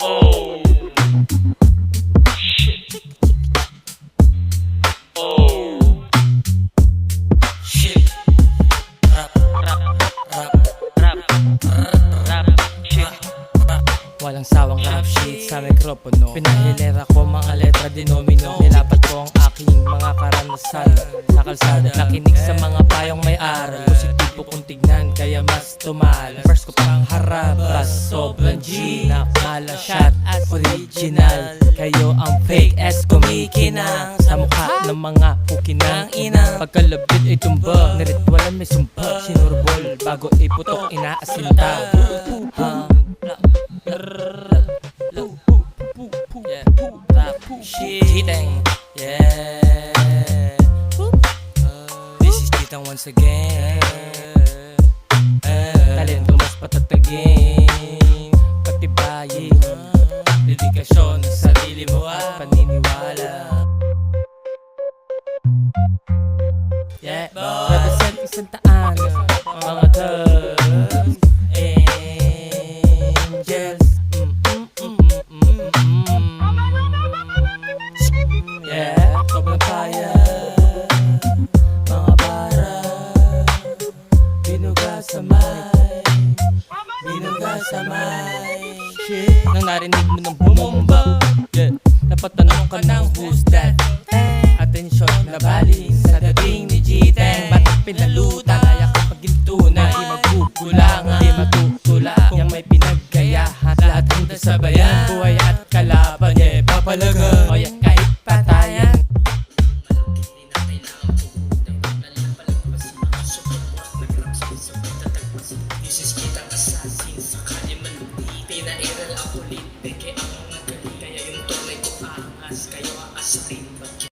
Oh. Shit. Oh. Shit. Rap, rap, rap, rap, shit. Walang sawang rap sheet sa mikropono Pinahilera ko mga letra dinomino Nilapat ko ang aking mga karanasan Sa kalsada. Nakinig sa mga payong may aral Positibo kong tignan kaya mas tumalas. First ko pang harabas Sobrang G na mala shot at original. Kayo ang fake as kumikinang. Sa mukha ng mga pukinang ina. Pagkalabit ay tumba. Niritwalan may sumpa. Sinurbol bago iputok inaasinta. Ha? Chitang. Yeah. This is Chitang once again. Talento mas patatagin. Patibayin. Dedikasyon sa sarili mo at paniniwala. Yeah. Represent isang taan. Mga thugs. Angels. Binuga sa may Binuga sa may Shit Nang narinig mo ng bumomba Yeah, napatanong ka ng who's that? Atensyon na baling sa dating ni G-Tang Ba't pinalutang Kaya kapag ginto na Di magkukulangan Di matutula Yang may pinaggayahan Lahat handa sa bayan Buhay at kalaban Yeah, papalagan. O yeah,